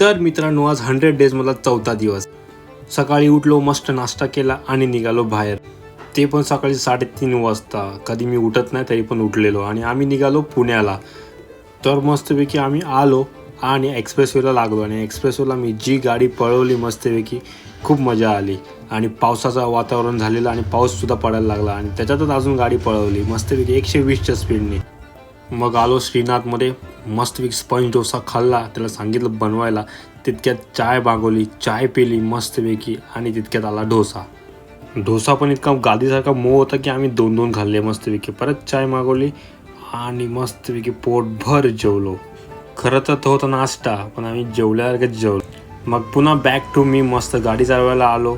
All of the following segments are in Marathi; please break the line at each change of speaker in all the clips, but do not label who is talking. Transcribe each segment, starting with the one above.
तर मित्रांनो आज हंड्रेड डेज मला चौथा दिवस. सकाळी उठलो मस्त नाश्ता केला आणि निघालो बाहेर. ते पण सकाळी साडेतीन वाजता. कधी मी उठत नाही तरी पण उठलेलो आणि आम्ही निघालो पुण्याला. तर मस्तपैकी आम्ही आलो आणि एक्सप्रेसवेला लागलो आणि एक्सप्रेसवेला मी जी गाडी पळवली मस्तपैकी खूप मजा आली. आणि पावसाचं वातावरण झालेलं आणि पाऊससुद्धा पडायला लागला आणि त्याच्यातच अजून गाडी पळवली मस्तपैकी एकशे वीसच्या स्पीडने मग आलो श्रीनाथमध्ये. मस्तपैकी स्पंज डोसा खाल्ला त्याला सांगितलं बनवायला. तितक्यात चाय मागवली चाय पिली मस्तपैकी आणि तितक्यात आला डोसा. डोसा पण इतका गादीसारखा मो होता की आम्ही दोन दोन खाल्ले मस्तपैकी परत चाय मागवली आणि मस्तपैकी पोटभर जेवलो. खरं तर तो होता नाश्ता पण आम्ही जेवल्यासारखंच जेवलो. मग पुन्हा बॅक टू मी मस्त गाडी चालवायला आलो.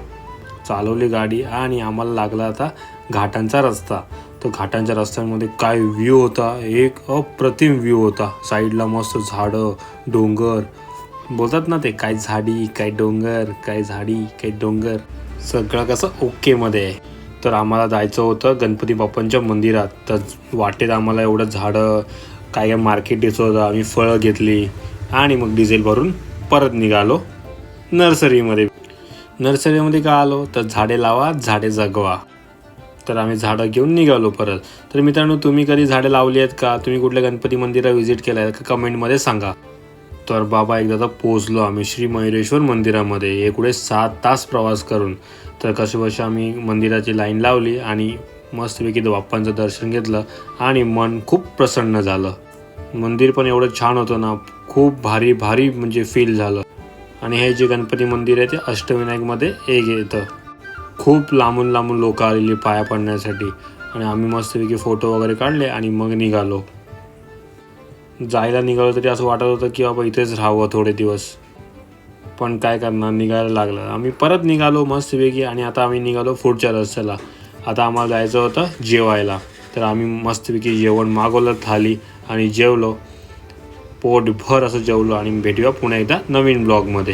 चालवली गाडी आणि आम्हाला लागला आता घाटांचा रस्ता. तर घाटांच्या रस्त्यांमध्ये काय व्ह्यू होता? एक अप्रतिम व्ह्यू होता. साईडला मस्त झाडं डोंगर. बोलतात ना ते काय झाडी काय डोंगर काय झाडी काय डोंगर. सगळं कसं ओकेमध्ये आहे. तर आम्हाला जायचं होतं गणपती बाप्पांच्या मंदिरात. तर वाटेत आम्हाला एवढं झाडं काय काय मार्केट दिसत होतं आम्ही फळं घेतली. आणि मग डिझेल भरून परत निघालो नर्सरीमध्ये. नर्सरीमध्ये का आलो? तर झाडे लावा झाडे जगवा. तर आम्ही झाडं घेऊन निघालो परत. तर मित्रांनो तुम्ही कधी झाडं लावली आहेत का? तुम्ही कुठल्या गणपती मंदिरात व्हिजिट केलं आहे का? कमेंटमध्ये सांगा. तर बाबा एकदा तर पोचलो आम्ही श्री मयुरेश्वर मंदिरामध्ये. एकुढे सात तास प्रवास करून. तर कसे आम्ही मंदिराची लाईन लावली आणि मस्तपैकी बाप्पांचं दर्शन घेतलं आणि मन खूप प्रसन्न झालं. मंदिर पण एवढं छान होतं ना खूप भारी भारी म्हणजे फील झालं. आणि हे जे गणपती मंदिर आहे ते अष्टविनायकमध्ये एक येतं. खूप लांबून लांबून लोक आलेली पाया पडण्यासाठी. आणि आम्ही मस्तपैकी फोटो वगैरे काढले आणि मग निघालो. जायला निघालो तरी असं वाटत होतं की बाबा इथेच राहावं थोडे दिवस. पण काय करणार? निघायला लागलं. आम्ही परत निघालो मस्तपैकी आणि आता आम्ही निघालो पुढच्या रस्त्याला. आता आम्हाला जायचं होतं जेवायला. तर आम्ही मस्तपैकी जेवण मागवलं थाली आणि जेवलो. पोटभर असं जेवलो आणि भेटूया पुन्हा एकदा नवीन ब्लॉगमध्ये